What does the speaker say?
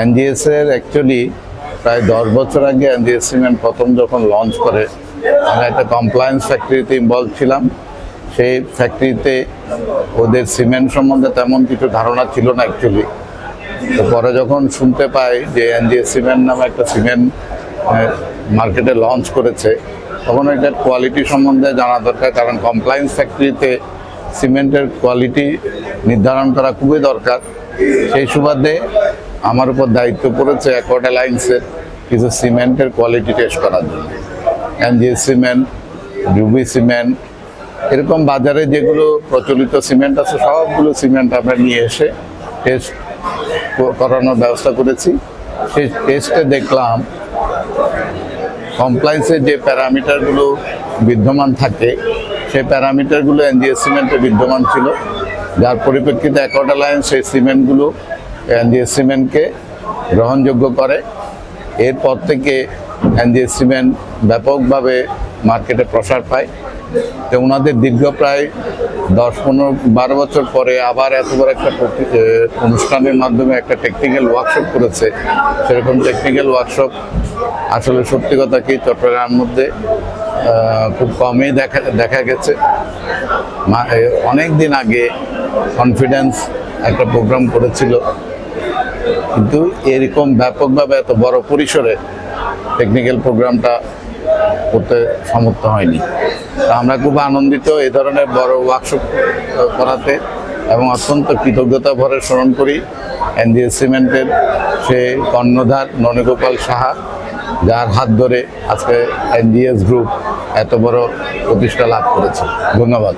NGS এর actually প্রায় দশ বছর আগে এনজিএস সিমেন্ট প্রথম যখন লঞ্চ করে, আমরা একটা কমপ্লায়েন্স ফ্যাক্টরিতে ইনভলভ ছিলাম। সেই ফ্যাক্টরিতে ওদের সিমেন্ট সম্বন্ধে তেমন কিছু ধারণা ছিল না অ্যাকচুয়ালি তো পরে যখন শুনতে পাই যে এনজিএস সিমেন্ট নামে একটা সিমেন্ট মার্কেটে লঞ্চ করেছে, তখন এটার কোয়ালিটি সম্বন্ধে জানা দরকার, কারণ কমপ্লায়েন্স ফ্যাক্টরিতে সিমেন্টের কোয়ালিটি নির্ধারণ করা খুবই দরকার। সেই সুবাদে আমার উপর দায়িত্ব পড়েছে অ্যাকোয়ার্ড অ্যালায়েন্সের কিছু সিমেন্টের কোয়ালিটি টেস্ট করার জন্য। এনজিএস সিমেন্ট রুবি সিমেন্ট, এরকম বাজারে যেগুলো প্রচলিত সিমেন্ট আছে, সবগুলো সিমেন্ট আমরা নিয়ে এসে টেস্ট করানোর ব্যবস্থা করেছি। সেই টেস্টে দেখলাম কমপ্লায়েন্সের যে প্যারামিটারগুলো বিদ্যমান থাকে, সেই প্যারামিটারগুলো এনজিএস সিমেন্টে বিদ্যমান ছিল। যার পরিপ্রেক্ষিতে অ্যাকর্ড অ্যালায়েন্স সেই সিমেন্টগুলো এনজিএস সিমেন্টকে গ্রহণযোগ্য করে। এরপর থেকে এনজিএস সিমেন্ট ব্যাপকভাবে মার্কেটে প্রসার পায়। তো ওনাদের দীর্ঘ প্রায় দশ, পনেরো, বারো বছর পরে আবার এত বড় একটা অনুষ্ঠানের মাধ্যমে একটা টেকনিক্যাল ওয়ার্কশপ করেছে। সেরকম টেকনিক্যাল ওয়ার্কশপ আসলে সত্যি কথা কি চট্টগ্রামের মধ্যে খুব কমই দেখা দেখা গেছে। অনেক দিন আগে কনফিডেন্স একটা প্রোগ্রাম করেছিল। কিন্তু এরকম ব্যাপকভাবে এত বড় পরিসরে টেকনিক্যাল প্রোগ্রামটা করতে সমর্থ হয়নি। তা আমরা খুব আনন্দিত এ ধরনের বড় ওয়ার্কশপ করাতে এবং অত্যন্ত কৃতজ্ঞতা ভরে স্মরণ করি এনজিএস সিমেন্টের সে কর্ণধার ননীগোপাল সাহা, যার হাত ধরে আজকে এনজিএস গ্রুপ এত বড় প্রতিষ্ঠা লাভ করেছে। ধন্যবাদ।